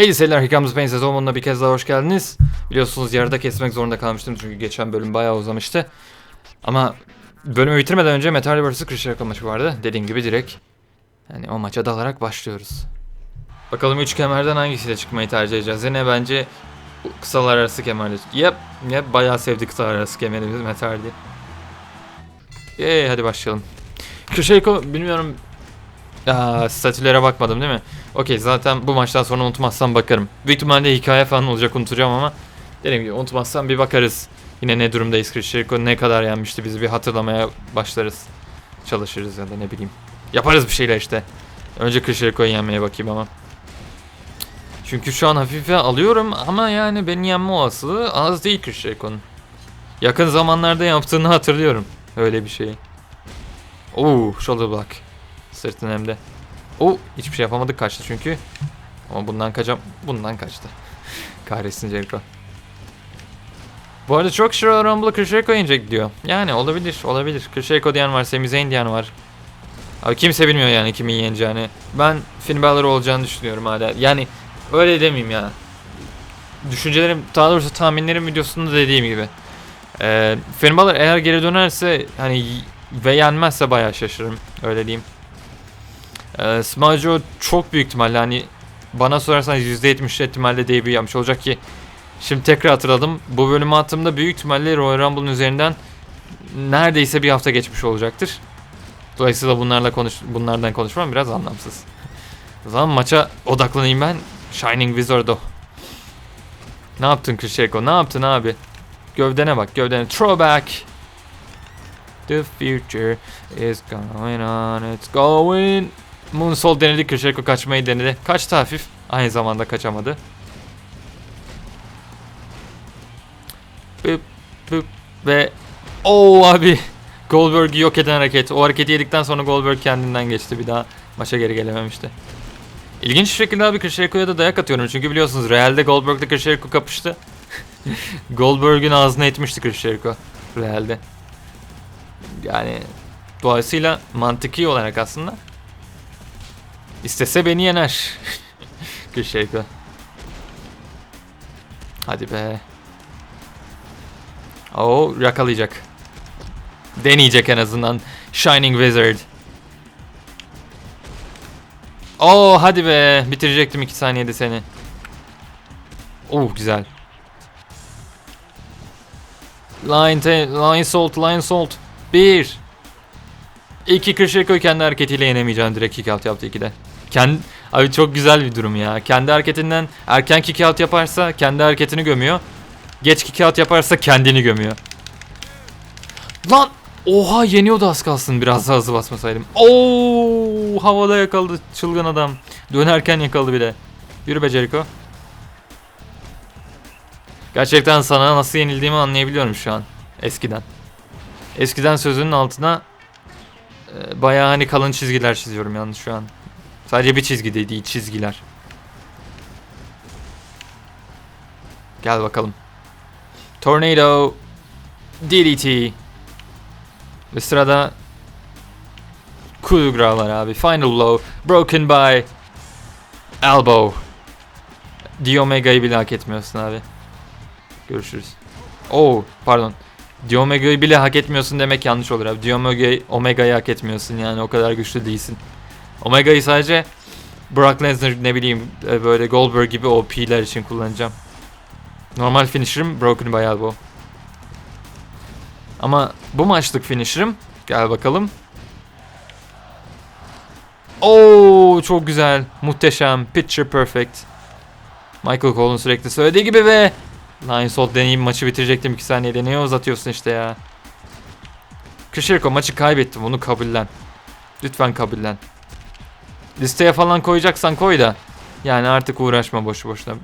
Hey seyirciler Hikams Pain sezonuna bir kez daha hoş geldiniz. Biliyorsunuz yarıda kesmek zorunda kalmıştım çünkü geçen bölüm bayağı uzamıştı. Ama bölümü bitirmeden önce Metal vs. Krishna maçı vardı. Dediğim gibi direkt yani o maça dalarak başlıyoruz. Bakalım 3 kemerden hangisiyle çıkmayı tercih edeceğiz. Yine bence kısalar arası kemerle. Yep, yep bayağı sevdik kısalar arası kemerimiz Metal'di. Yey hadi başlayalım. Krishna bilmiyorum Aa, statülere bakmadım değil mi? Okey zaten bu maçtan sonra unutmazsam bakarım. Büyük ihtimalle hikaye falan olacak unutacağım ama dediğim gibi unutmazsam bir bakarız. Yine ne durumdayız Chris Jericho ne kadar yenmişti bizi bir hatırlamaya başlarız. Çalışırız ya da ne bileyim. Yaparız bir şeyler işte. Önce Chris Jericho'yu yenmeye bakayım ama. Çünkü şu an hafife alıyorum ama yani beni yenme olasılığı az değil Chris Jericho'nun. Yakın zamanlarda yaptığını hatırlıyorum. Öyle bir şeyi. Oo, shoulder block. Sırtın hem de. O hiçbir şey yapamadık kaçtı çünkü. Ama bundan kaçam bundan kaçtı. Kahretsin Jericho. Bu arada çok Rumble'a Chris Jericho yenecek diyor. Yani olabilir, olabilir. Jericho diyen var, Sami Zayn diyen var. Abi kimse bilmiyor yani kimin yeneceğini. Ben Finn Balor olacağını düşünüyorum hala. Yani öyle demeyeyim ya. Düşüncelerim, daha doğrusu tahminlerim videosunda dediğim gibi. Ee, Finn Balor eğer geri dönerse hani ve yenmezse bayağı şaşırırım. Öyle diyeyim. Ee, Smajo çok büyük ihtimalle hani bana sorarsanız %70 ihtimalle debut yapmış olacak ki şimdi tekrar hatırladım. Bu bölümü attığımda büyük ihtimalle Royal Rumble'ın üzerinden neredeyse bir hafta geçmiş olacaktır. Dolayısıyla bunlarla konuş bunlardan konuşmam biraz anlamsız. O zaman maça odaklanayım ben. Shining Wizard'o. Ne yaptın Krisheko? Ne yaptın abi? Gövdene bak gövdene. Throwback. The future is going on. It's going. Moonsault denedi. Krisheko kaçmayı denedi. Kaçtı hafif. Aynı zamanda kaçamadı. Bıp bıp ve Oo abi. Goldberg'i yok eden hareket. O hareketi yedikten sonra Goldberg kendinden geçti. Bir daha maça geri gelememişti. İlginç şekilde abi Jericho'ya da dayak atıyorum. Çünkü biliyorsunuz Real'de Goldberg'le Jericho kapıştı. Goldberg'ün ağzına etmişti Jericho. Real'de. Yani dolayısıyla mantıki olarak aslında istese beni yener. Jericho. Hadi be. Oo yakalayacak. Deneyecek en azından. Shining Wizard. Oo hadi be. Bitirecektim 2 saniyede seni. Oh güzel. Line, line salt, line salt. 1 2 Krishiko'yu kendi hareketiyle yenemeyeceğim direkt kick out yaptı 2'de. Kendi Abi çok güzel bir durum ya. Kendi hareketinden erken kick out yaparsa kendi hareketini gömüyor. Geç kick out yaparsa kendini gömüyor. Lan oha yeniyordu az kalsın biraz daha hızlı basmasaydım. Oo havada yakaladı çılgın adam. Dönerken yakaladı bir de. Yürü be Jericho. Gerçekten sana nasıl yenildiğimi anlayabiliyorum şu an. Eskiden. Eskiden sözünün altına e, bayağı hani kalın çizgiler çiziyorum yalnız şu an. Sadece bir çizgi de değil çizgiler. Gel bakalım. Tornado. DDT. Ve sırada Kudugra var abi. Final blow. Broken by elbow. Diomega'yı bile hak etmiyorsun abi. Görüşürüz. Oo pardon. Diomega'yı bile hak etmiyorsun demek yanlış olur abi. Diomega'yı Omega'yı hak etmiyorsun yani o kadar güçlü değilsin. Omega'yı sadece Brock Lesnar ne bileyim e, böyle Goldberg gibi OP'ler için kullanacağım. Normal finisher'ım Broken by Elbow. Ama bu maçlık finisher'ım gel bakalım. Oo çok güzel. Muhteşem. Picture perfect. Michael Cole'un sürekli söylediği gibi ve Line Salt deneyim maçı bitirecektim 2 saniyede. Niye uzatıyorsun işte ya? Jericho maçı kaybettim. Bunu kabullen. Lütfen kabullen. Listeye falan koyacaksan koy da. Yani artık uğraşma boşu boşuna.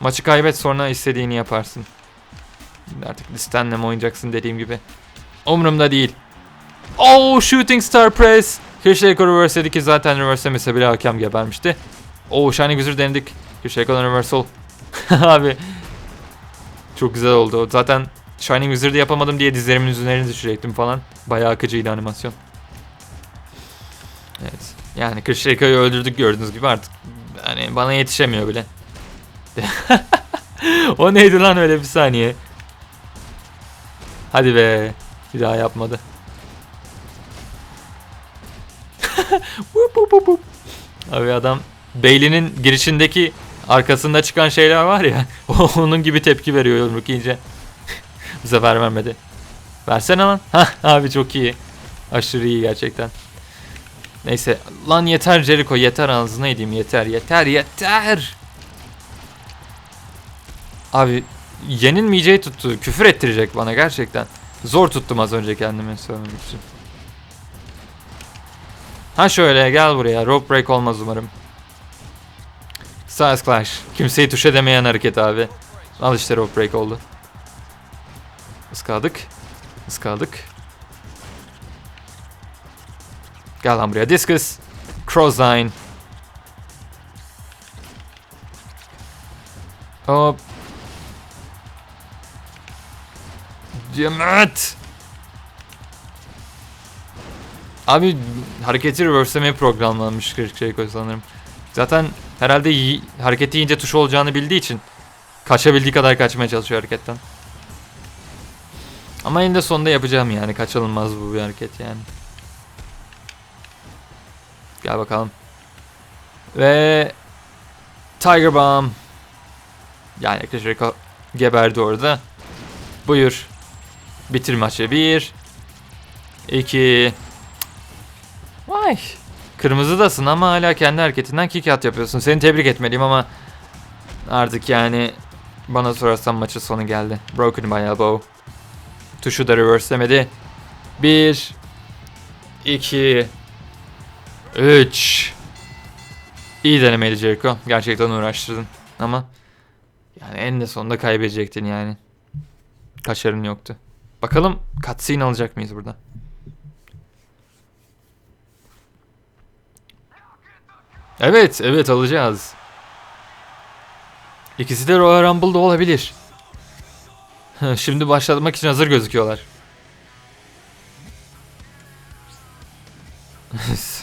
Maçı kaybet sonra istediğini yaparsın. Artık listenle mi oynayacaksın dediğim gibi. Umurumda değil. Oh shooting star press. Chris Jericho reverse dedi ki zaten reverselemese bile hakem gebermişti. Oh Shining Wizard denedik. Chris Jericho'dan reversal. Abi. Çok güzel oldu. Zaten Shining Wizard'ı yapamadım diye dizlerimin üzerine düşecektim falan. Bayağı akıcıydı animasyon. Evet. Yani Jericho'yu öldürdük gördüğünüz gibi artık Yani bana yetişemiyor bile. o neydi lan öyle bir saniye. Hadi be. Bir daha yapmadı. Abi adam Bailey'nin girişindeki arkasında çıkan şeyler var ya. Onun gibi tepki veriyor yumruk yiyince. Bu sefer vermedi. Versene lan. Abi çok iyi. Aşırı iyi gerçekten. Neyse. Lan yeter Jericho yeter ağzına edeyim yeter yeter yeter. Abi yenilmeyeceği tuttu. Küfür ettirecek bana gerçekten. Zor tuttum az önce kendimi söylemek için. Ha şöyle gel buraya. Rope break olmaz umarım. Styles Clash. Kimseyi tuş edemeyen hareket abi. Al işte rope break oldu. Iskaladık. Iskaladık. Gel lan buraya. Discus. Crossline. Hop. Demet. Abi hareketi reverse'lemeye programlanmış Jericho sanırım. Zaten herhalde yi- hareketi yiyince tuş olacağını bildiği için kaçabildiği kadar kaçmaya çalışıyor hareketten. Ama eninde sonunda yapacağım yani kaçınılmaz bu bir hareket yani. Gel bakalım. Ve Tiger Bomb. Yani Jericho geberdi orada. Buyur. Bitir maçı. Bir. iki. Vay. Kırmızıdasın ama hala kendi hareketinden kick out yapıyorsun. Seni tebrik etmeliyim ama artık yani bana sorarsan maçın sonu geldi. Broken by elbow. Tuşu da reverselemedi. Bir. iki, Üç. İyi denemeydi Jericho. Gerçekten uğraştırdın. Ama yani en de sonunda kaybedecektin yani. Kaçarın yoktu. Bakalım cutscene alacak mıyız burada? Evet, evet alacağız. İkisi de Royal Rumble'da olabilir. Şimdi başlatmak için hazır gözüküyorlar.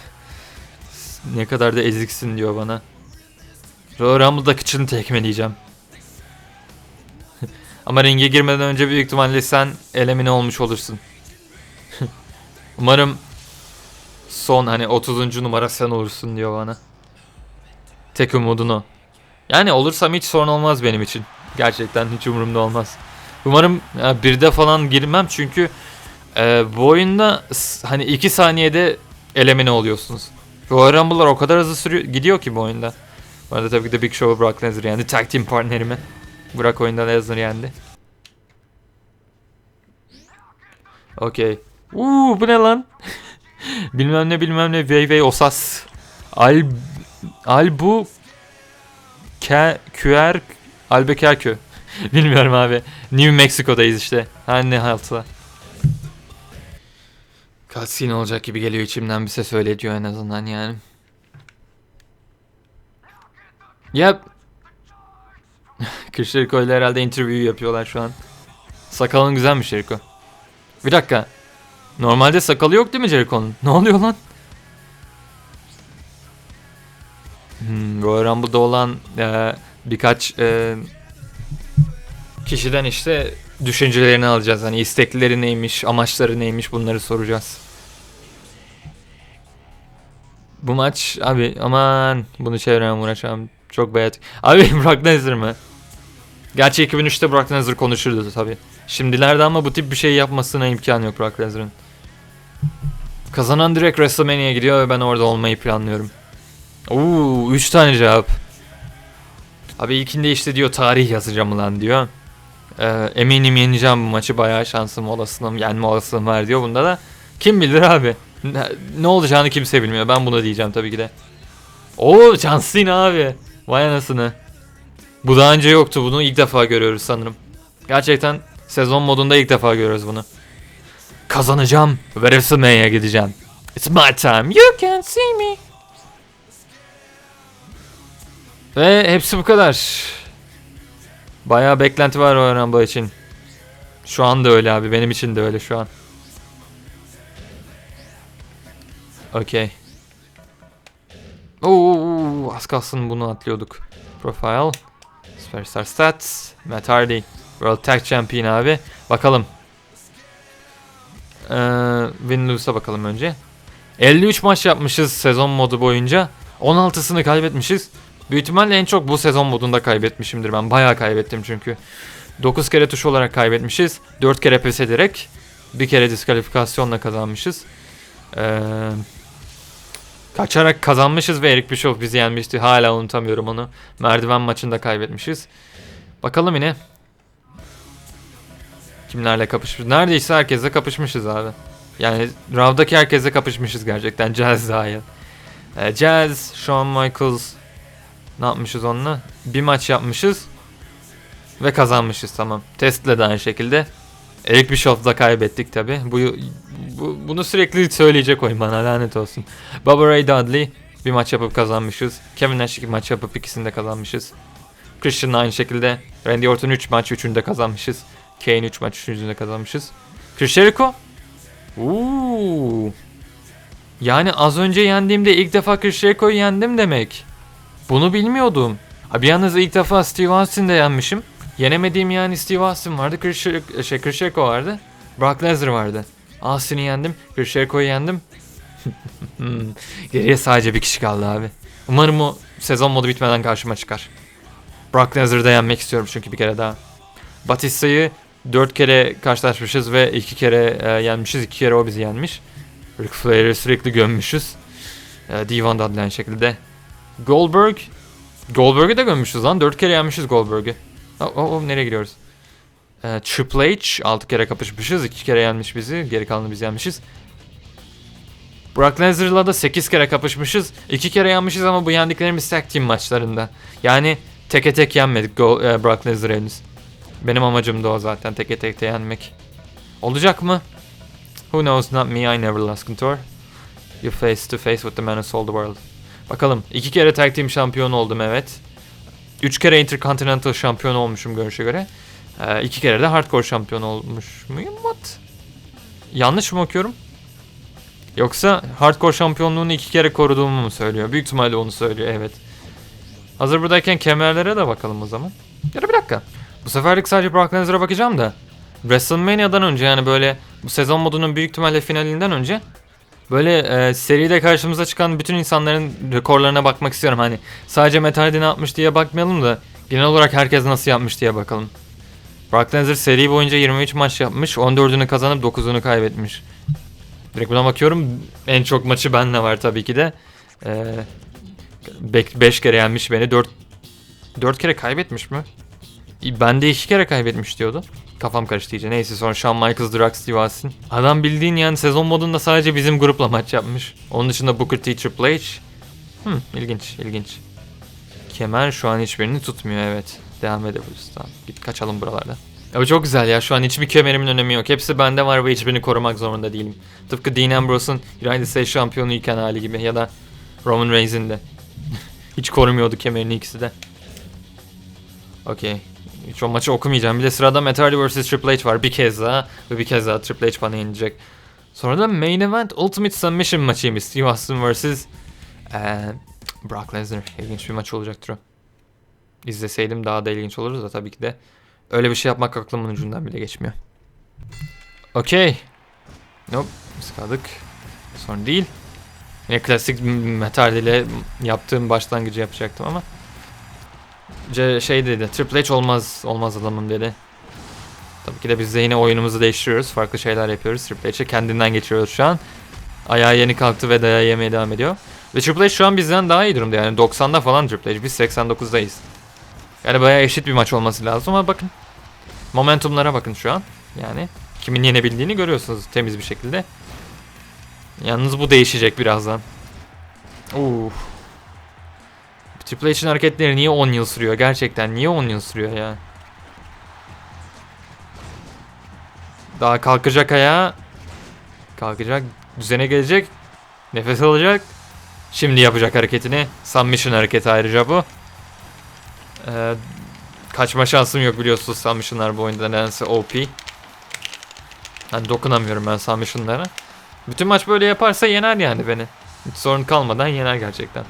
ne kadar da eziksin diyor bana. Royal Rumble'da kıçını tekmeleyeceğim. Ama ringe girmeden önce büyük ihtimalle sen elemine olmuş olursun. Umarım son hani 30. numara sen olursun diyor bana. Tek umudun o. Yani olursam hiç sorun olmaz benim için. Gerçekten hiç umurumda olmaz. Umarım ya, birde falan girmem çünkü e, bu oyunda hani 2 saniyede elemine oluyorsunuz. Royal Rumble'lar o kadar hızlı sürüyor, gidiyor ki bu oyunda. Bu arada tabii ki de Big Show'u Brock Lesnar yendi. Tag Team partnerimi. Brock oyunda Lesnar yendi. Okey. Uuu bu ne lan? bilmem ne bilmem ne Vey Vey Osas. Al Albu Ke QR Albuquerque. Bilmiyorum abi. New Mexico'dayız işte. Her ne haltsa. Cutscene olacak gibi geliyor içimden bir ses öyle diyor en azından yani. Chris Jericho ile herhalde interview yapıyorlar şu an. Sakalın güzelmiş Jericho. Bir dakika. Normalde sakalı yok değil mi Jericho'nun? Ne oluyor lan? Hmm, Royal Rumble'da olan e, birkaç e, kişiden işte düşüncelerini alacağız. Hani istekleri neymiş, amaçları neymiş bunları soracağız. Bu maç abi aman bunu çevirmem uğraşamam. Çok bayat. Abi Brock Lesnar mı? Gerçi 2003'te Brock Lesnar konuşurdu tabi. Şimdilerde ama bu tip bir şey yapmasına imkan yok Brock Lesnar'ın. Kazanan direkt WrestleMania'ya gidiyor ve ben orada olmayı planlıyorum. Oo, 3 tane cevap. Abi ilkinde işte diyor tarih yazacağım lan diyor. Ee, eminim yeneceğim bu maçı bayağı şansım olasılığım yenme olasılığım var diyor bunda da. Kim bilir abi. Ne, ne olacağını kimse bilmiyor. Ben bunu diyeceğim tabii ki de. Oo John abi. Vay anasını. Bu daha önce yoktu. Bunu ilk defa görüyoruz sanırım. Gerçekten sezon modunda ilk defa görüyoruz bunu. Kazanacağım ve WrestleMania'ya gideceğim. It's my time. You can see me. Ve hepsi bu kadar. Bayağı beklenti var o Rumble için. Şu anda öyle abi. Benim için de öyle şu an. Okey. Oo, az kalsın bunu atlıyorduk. Profile. Superstar Stats. Matt Hardy. World Tag Champion abi. Bakalım. Ee, Win-lose'a bakalım önce. 53 maç yapmışız sezon modu boyunca. 16'sını kaybetmişiz. Büyük ihtimalle en çok bu sezon modunda kaybetmişimdir ben. Bayağı kaybettim çünkü. 9 kere tuş olarak kaybetmişiz. 4 kere pes ederek. Bir kere diskalifikasyon kazanmışız. Ee, kaçarak kazanmışız ve Eric Bischoff bizi yenmişti. Hala unutamıyorum onu. Merdiven maçında kaybetmişiz. Bakalım yine. Kimlerle kapışmış? Neredeyse herkesle kapışmışız abi. Yani Rav'daki herkesle kapışmışız gerçekten. Jazz dahil. Ee, Jazz, Shawn Michaels ne yapmışız onunla? Bir maç yapmışız. Ve kazanmışız tamam. Testle de aynı şekilde. Eric Bischoff'la kaybettik tabi. Bu, bu, bunu sürekli söyleyecek oyun bana lanet olsun. Bubba Ray Dudley bir maç yapıp kazanmışız. Kevin Nash iki maç yapıp ikisini de kazanmışız. Christian aynı şekilde. Randy Orton 3 maç 3'ünü de kazanmışız. Kane 3 maç 3'ünü de kazanmışız. Chris Jericho. Uuu. Yani az önce yendiğimde ilk defa Chris Jericho'yu yendim demek. Bunu bilmiyordum. Abi yalnız ilk defa Steve Austin'de yenmişim. Yenemediğim yani Steve Austin vardı, Chris, Jer- şey, Jericho vardı. Brock Lesnar vardı. Austin'i yendim, Chris Jericho'yu yendim. Hmm, Geriye sadece bir kişi kaldı abi. Umarım o sezon modu bitmeden karşıma çıkar. Brock Lesnar'ı da yenmek istiyorum çünkü bir kere daha. Batista'yı 4 kere karşılaşmışız ve 2 kere e, yenmişiz. 2 kere o bizi yenmiş. Ric Flair'i sürekli gömmüşüz. E, Devon Dudley aynı şekilde. Goldberg. Goldberg'ü de gömmüşüz lan. 4 kere yenmişiz Goldberg'ü. Oh, oh, oh, nereye gidiyoruz? E, Triple H 6 kere kapışmışız. 2 kere yenmiş bizi. Geri kalanı biz yenmişiz. Brock Lesnar'la da 8 kere kapışmışız. 2 kere yenmişiz ama bu yendiklerimiz tag team maçlarında. Yani teke tek yenmedik Go, e, Brock Lesnar henüz. Benim amacım da o zaten teke tek de yenmek. Olacak mı? Who knows not me I never lost control. You face to face with the man who sold the world. Bakalım. iki kere tag team şampiyon oldum evet. Üç kere intercontinental şampiyon olmuşum görüşe göre. Ee, iki kere de hardcore şampiyon olmuş muyum? What? Yanlış mı okuyorum? Yoksa hardcore şampiyonluğunu iki kere koruduğumu mu söylüyor? Büyük ihtimalle onu söylüyor evet. Hazır buradayken kemerlere de bakalım o zaman. Ya da bir dakika. Bu seferlik sadece Brock Lesnar'a bakacağım da. WrestleMania'dan önce yani böyle bu sezon modunun büyük ihtimalle finalinden önce böyle e, seride karşımıza çıkan bütün insanların rekorlarına bakmak istiyorum. Hani sadece Hardy ne yapmış diye bakmayalım da genel olarak herkes nasıl yapmış diye bakalım. Brock Lesnar seri boyunca 23 maç yapmış. 14'ünü kazanıp 9'unu kaybetmiş. Direkt buna bakıyorum. En çok maçı benle var tabii ki de. 5 kere yenmiş beni. 4 4 kere kaybetmiş mi? Ben de 2 kere kaybetmiş diyordu. Kafam karıştı iyice. Neyse sonra Shawn Michaels, Drax, Steve Austin. Adam bildiğin yani sezon modunda sadece bizim grupla maç yapmış. Onun dışında Booker T, Triple H. Hmm, ilginç, ilginç. Kemer şu an hiçbirini tutmuyor evet. Devam edebiliriz tamam. Git kaçalım buralardan. Ya bu çok güzel ya şu an hiçbir kemerimin önemi yok. Hepsi bende var ve hiçbirini korumak zorunda değilim. Tıpkı Dean Ambrose'un United States şampiyonu iken hali gibi ya da Roman Reigns'in de. Hiç korumuyordu kemerini ikisi de. Okey. Hiç o maçı okumayacağım. Bir de sırada Hardy vs Triple H var bir kez daha. Ve bir kez daha Triple H bana yenilecek. Sonra da Main Event Ultimate Submission maçıymış. Steve Austin vs. Ee, Brock Lesnar. İlginç bir maç olacaktır o. İzleseydim daha da ilginç olurdu da tabii ki de. Öyle bir şey yapmak aklımın ucundan bile geçmiyor. Okey. Nope. Biz kaldık. Sorun değil. Yine klasik Hardy ile yaptığım başlangıcı yapacaktım ama. C şey dedi. Triple H olmaz olmaz adamım dedi. Tabii ki de biz de oyunumuzu değiştiriyoruz. Farklı şeyler yapıyoruz. Triple H'e kendinden geçiriyoruz şu an. Ayağı yeni kalktı ve dayağı yemeye devam ediyor. Ve Triple H şu an bizden daha iyi durumda yani 90'da falan Triple H. Biz 89'dayız. Yani bayağı eşit bir maç olması lazım ama bakın. Momentumlara bakın şu an. Yani kimin yenebildiğini görüyorsunuz temiz bir şekilde. Yalnız bu değişecek birazdan. Uf. Triple H'in hareketleri niye 10 yıl sürüyor? Gerçekten niye 10 yıl sürüyor ya? Daha kalkacak ayağa. Kalkacak. Düzene gelecek. Nefes alacak. Şimdi yapacak hareketini. Submission hareketi ayrıca bu. Ee, kaçma şansım yok biliyorsunuz submissionlar bu oyunda nedense OP. Yani dokunamıyorum ben submissionlara. Bütün maç böyle yaparsa yener yani beni. Hiç sorun kalmadan yener gerçekten.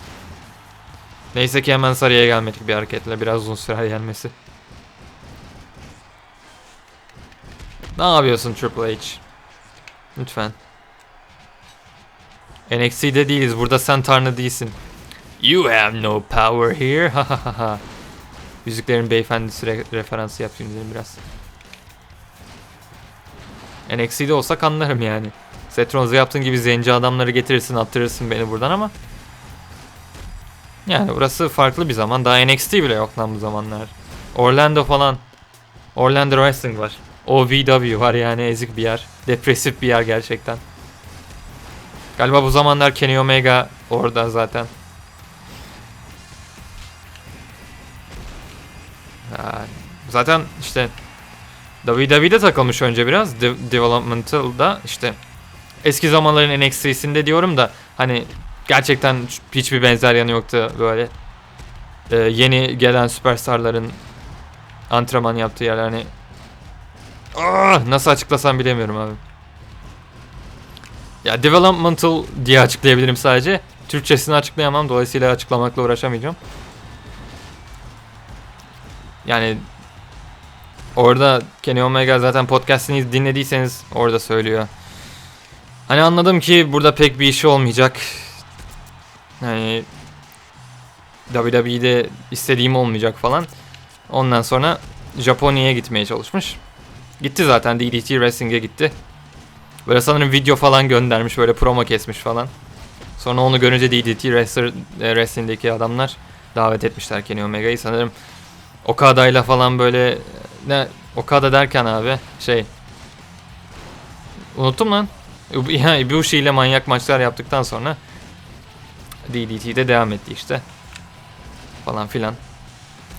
Neyse ki hemen sarıya gelmedik bir hareketle. Biraz uzun sürer gelmesi. Ne yapıyorsun Triple H? Lütfen. NXT'de değiliz. Burada sen tanrı değilsin. You have no power here. Ha ha ha. Yüzüklerin beyefendisi re- referansı yapayım dedim biraz. NXT'de olsak anlarım yani. Seth Rollins'e yaptığın gibi zenci adamları getirirsin attırırsın beni buradan ama. Yani burası farklı bir zaman. Daha NXT bile yok lan bu zamanlar. Orlando falan. Orlando Wrestling var. OVW var yani ezik bir yer. Depresif bir yer gerçekten. Galiba bu zamanlar Kenny Omega orada zaten. Zaten işte WWE'de takılmış önce biraz. De- Developmental'da işte eski zamanların NXT'sinde diyorum da hani gerçekten hiçbir benzer yanı yoktu böyle. Ee, yeni gelen süperstarların antrenman yaptığı yer hani Ah, nasıl açıklasam bilemiyorum abi. Ya developmental diye açıklayabilirim sadece. Türkçesini açıklayamam. Dolayısıyla açıklamakla uğraşamayacağım. Yani orada Kenny Omega zaten podcast'ini dinlediyseniz orada söylüyor. Hani anladım ki burada pek bir işi olmayacak. Hani WWE'de istediğim olmayacak falan. Ondan sonra Japonya'ya gitmeye çalışmış. Gitti zaten DDT Wrestling'e gitti. Böyle sanırım video falan göndermiş böyle promo kesmiş falan. Sonra onu görünce DDT Wrestler, e, Wrestling'deki adamlar davet etmişler Kenny Omega'yı. Sanırım Okada'yla falan böyle ne Okada derken abi şey Unuttum lan. Ibushi ile manyak maçlar yaptıktan sonra DDT'de devam etti işte. Falan filan.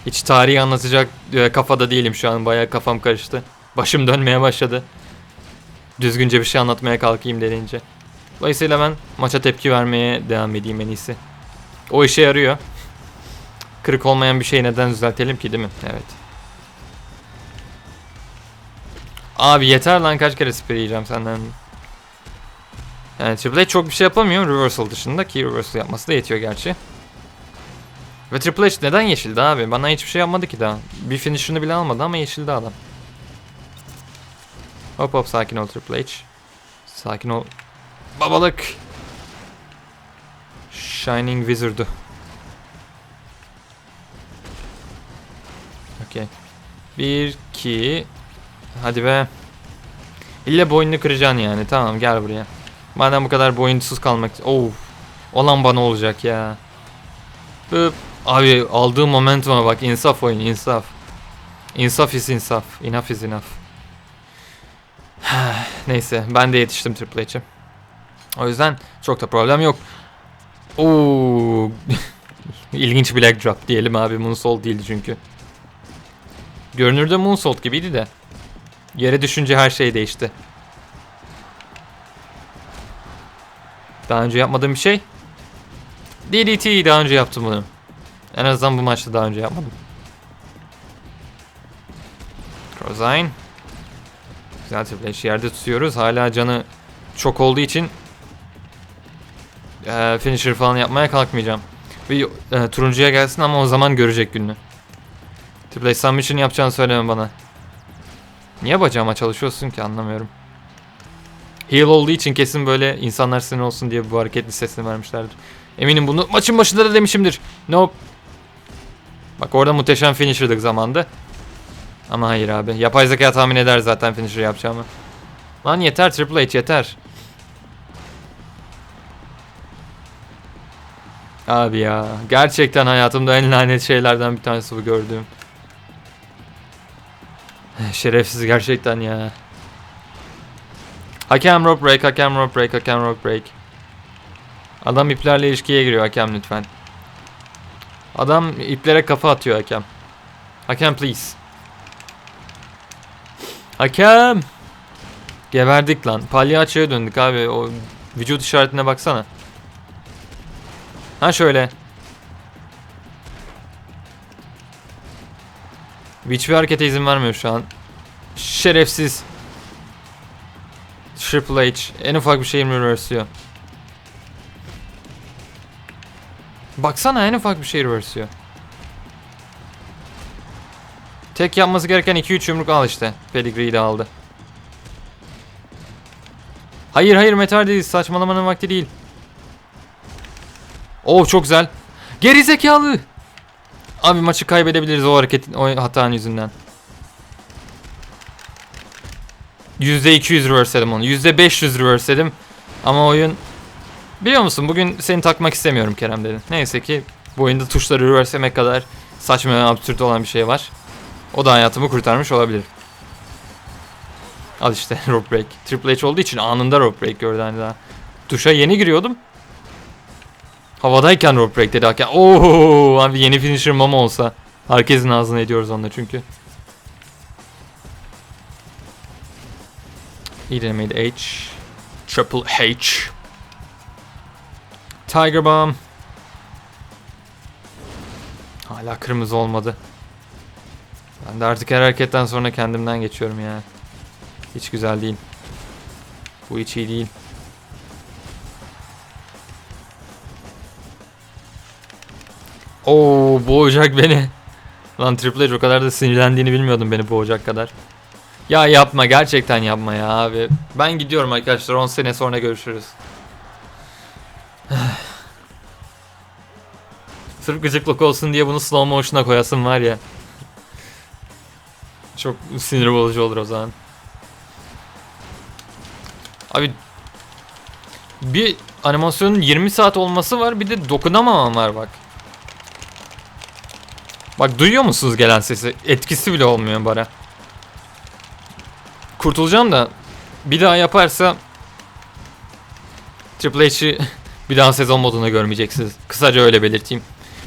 Hiç tarihi anlatacak e, kafada değilim şu an. Bayağı kafam karıştı. Başım dönmeye başladı. Düzgünce bir şey anlatmaya kalkayım denince. Dolayısıyla ben maça tepki vermeye devam edeyim en iyisi. O işe yarıyor. Kırık olmayan bir şeyi neden düzeltelim ki değil mi? Evet. Abi yeter lan kaç kere spray yiyeceğim senden. Yani Triple H çok bir şey yapamıyor reversal dışında ki reversal yapması da yetiyor gerçi. Ve Triple H neden yeşildi abi? Bana hiçbir şey yapmadı ki daha. Bir finish'ını bile almadı ama yeşildi adam. Hop hop sakin ol Triple H. Sakin ol. Babalık. Shining Wizard'u. Okey. Bir, iki. Hadi be. İlle boynunu kıracaksın yani. Tamam gel buraya. Madem bu kadar boyunsuz kalmak... Of. Olan bana olacak ya. Hıp. Abi aldığım momentuma bak. insaf oyun insaf. İnsaf is insaf. Enough is enough. Neyse ben de yetiştim Triple H'e. O yüzden çok da problem yok. Oo. İlginç bir leg drop diyelim abi. Moonsault değildi çünkü. Görünürde Moonsault gibiydi de. Yere düşünce her şey değişti. Daha önce yapmadığım bir şey. DDT daha önce yaptım bunu. En azından bu maçta daha önce yapmadım. Crozine. Güzel Triple H yerde tutuyoruz. Hala canı çok olduğu için e, finisher falan yapmaya kalkmayacağım. Bir e, turuncuya gelsin ama o zaman görecek gününü. Triple H submission yapacağını söyleme bana. Niye bacağıma çalışıyorsun ki anlamıyorum. Heal olduğu için kesin böyle insanlar sinir olsun diye bu hareket listesini vermişlerdir. Eminim bunu maçın başında da demişimdir. Nope. Bak orada muhteşem finisher'dık zamanda. Ama hayır abi. Yapay zeka tahmin eder zaten finisher yapacağımı. Lan yeter Triple H yeter. Abi ya. Gerçekten hayatımda en lanet şeylerden bir tanesi bu gördüğüm. Şerefsiz gerçekten ya. Hakem rope break, hakem rope break, hakem rope break. Adam iplerle ilişkiye giriyor hakem lütfen. Adam iplere kafa atıyor hakem. Hakem please. Hakem. Geberdik lan. Palyaçoya döndük abi. O vücut işaretine baksana. Ha şöyle. Hiçbir harekete izin vermiyor şu an. Şerefsiz. Triple H en ufak bir şeyimi reversiyor. Baksana en ufak bir şey reverse'liyor. Tek yapması gereken 2-3 yumruk al işte. Pedigree'yi de aldı. Hayır hayır metal değil. Saçmalamanın vakti değil. Oh çok güzel. Geri zekalı. Abi maçı kaybedebiliriz o hareketin o hatanın yüzünden. %200 reverse'ledim onu. %500 reverse'ledim. Ama oyun Biliyor musun bugün seni takmak istemiyorum Kerem dedi. Neyse ki bu oyunda tuşları reverse'lemek kadar saçma ve absürt olan bir şey var. O da hayatımı kurtarmış olabilir. Al işte rope break. Triple H olduğu için anında rope break gördü hani daha. Tuşa yeni giriyordum. Havadayken rope break dedi hakem. Oo abi yeni finisher mama olsa. Herkesin ağzını ediyoruz onunla çünkü. İyi denemeydi H. Triple H. Tiger Bomb. Hala kırmızı olmadı. Ben de artık her hareketten sonra kendimden geçiyorum ya. Hiç güzel değil. Bu hiç iyi değil. Oo boğacak beni. Lan Triple H o kadar da sinirlendiğini bilmiyordum beni boğacak kadar. Ya yapma gerçekten yapma ya abi. Ben gidiyorum arkadaşlar 10 sene sonra görüşürüz. Sırf gıcıklık olsun diye bunu slow motion'a koyasın var ya. Çok sinir bozucu olur o zaman. Abi bir animasyonun 20 saat olması var bir de dokunamamam var bak. Bak duyuyor musunuz gelen sesi? Etkisi bile olmuyor bara. Kurtulacağım da bir daha yaparsa Triple H'i bir daha sezon modunda görmeyeceksiniz. Kısaca öyle belirteyim.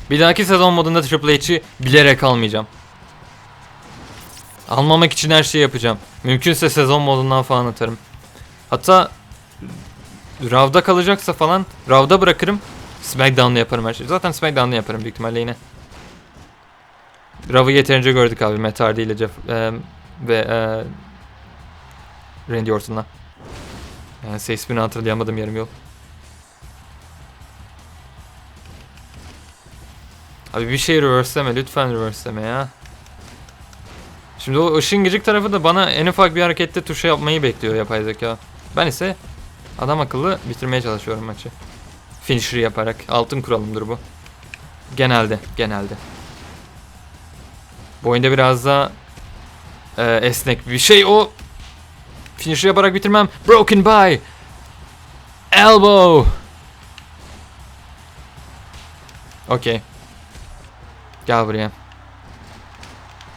Bir dahaki sezon modunda Triple H'i bilerek almayacağım. Almamak için her şeyi yapacağım. Mümkünse sezon modundan falan atarım. Hatta Rav'da kalacaksa falan Rav'da bırakırım. Smackdown'da yaparım her şeyi. Zaten Smackdown'da yaparım büyük ihtimalle yine. Rav'ı yeterince gördük abi Matt Hardy ile Jeff e, ve e, Randy Orton'la. Yani ses ismini hatırlayamadım yarım yol. Abi bir şey reverseleme lütfen reverseleme ya. Şimdi o ışın gıcık tarafı da bana en ufak bir harekette tuşa yapmayı bekliyor yapay zeka. Ben ise adam akıllı bitirmeye çalışıyorum maçı. Finisher yaparak. Altın kuralımdır bu. Genelde, genelde. Bu oyunda biraz daha e, esnek bir şey o. Finisher yaparak bitirmem. Broken by. Elbow. Okey. Gel buraya.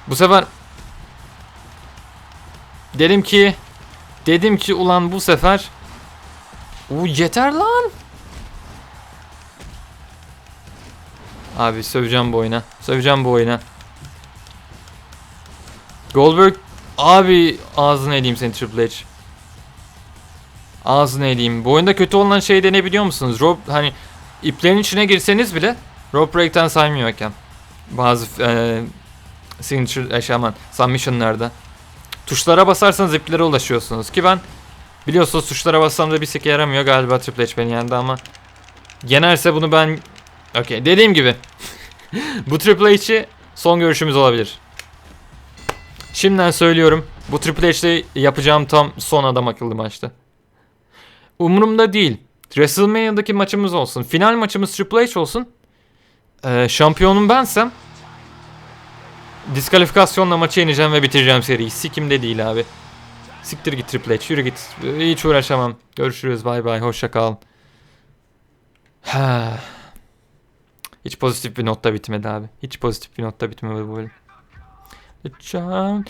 Bu sefer dedim ki dedim ki ulan bu sefer U yeter lan. Abi söveceğim bu oyuna. Söveceğim bu oyuna. Goldberg abi ağzını edeyim seni Triple H. Ağzını edeyim. Bu oyunda kötü olan şey de ne biliyor musunuz? Rope hani iplerin içine girseniz bile rope break'ten saymıyor hakem. Bazı e, signature eşyaman submission'larda. Tuşlara basarsanız iplere ulaşıyorsunuz ki ben biliyorsunuz tuşlara bassam da bir sike yaramıyor galiba Triple H beni yendi ama yenerse bunu ben okey dediğim gibi bu Triple H'i son görüşümüz olabilir. Şimdiden söylüyorum bu Triple H'de yapacağım tam son adam akıllı maçtı. Umurumda değil. WrestleMania'daki maçımız olsun. Final maçımız Triple H olsun. Ee, şampiyonum bensem diskalificasyonla maçı yeneceğim ve bitireceğim seriyi. Sikimde değil abi. Siktir git Triple H. Yürü git. Hiç uğraşamam. Görüşürüz. Bay bay. Hoşça kal. Hiç pozitif bir notta bitmedi abi. Hiç pozitif bir notta bitmedi bu bölüm. The child,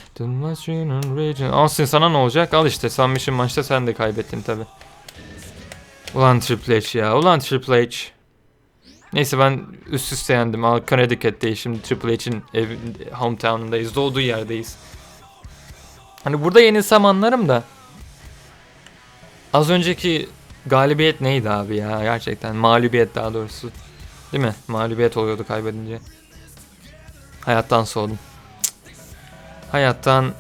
sana ne olacak? Al işte Submission maçta sen de kaybettin tabi. Ulan Triple H ya. Ulan Triple H. Neyse ben üst üste yendim. Al Connecticut'teyiz şimdi Triple H'in ev, hometown'undayız. Doğduğu yerdeyiz. Hani burada yenilsem anlarım da. Az önceki galibiyet neydi abi ya gerçekten. Mağlubiyet daha doğrusu. Değil mi? Mağlubiyet oluyordu kaybedince. Hayattan soğudum. Hayattan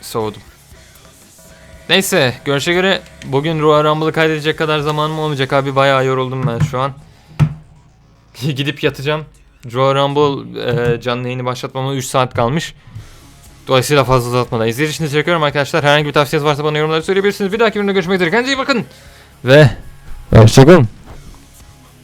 soğudum. Neyse görüşe göre bugün Royal Rumble'ı kaydedecek kadar zamanım olmayacak abi. Bayağı yoruldum ben şu an. gidip yatacağım. Royal Rumble e, canlı yayını başlatmama 3 saat kalmış. Dolayısıyla fazla uzatmadan. İzlediğiniz için teşekkür ederim arkadaşlar. Herhangi bir tavsiyeniz varsa bana yorumlarda söyleyebilirsiniz. Bir dahaki videoda görüşmek üzere. Kendinize iyi bakın. Ve hoşçakalın.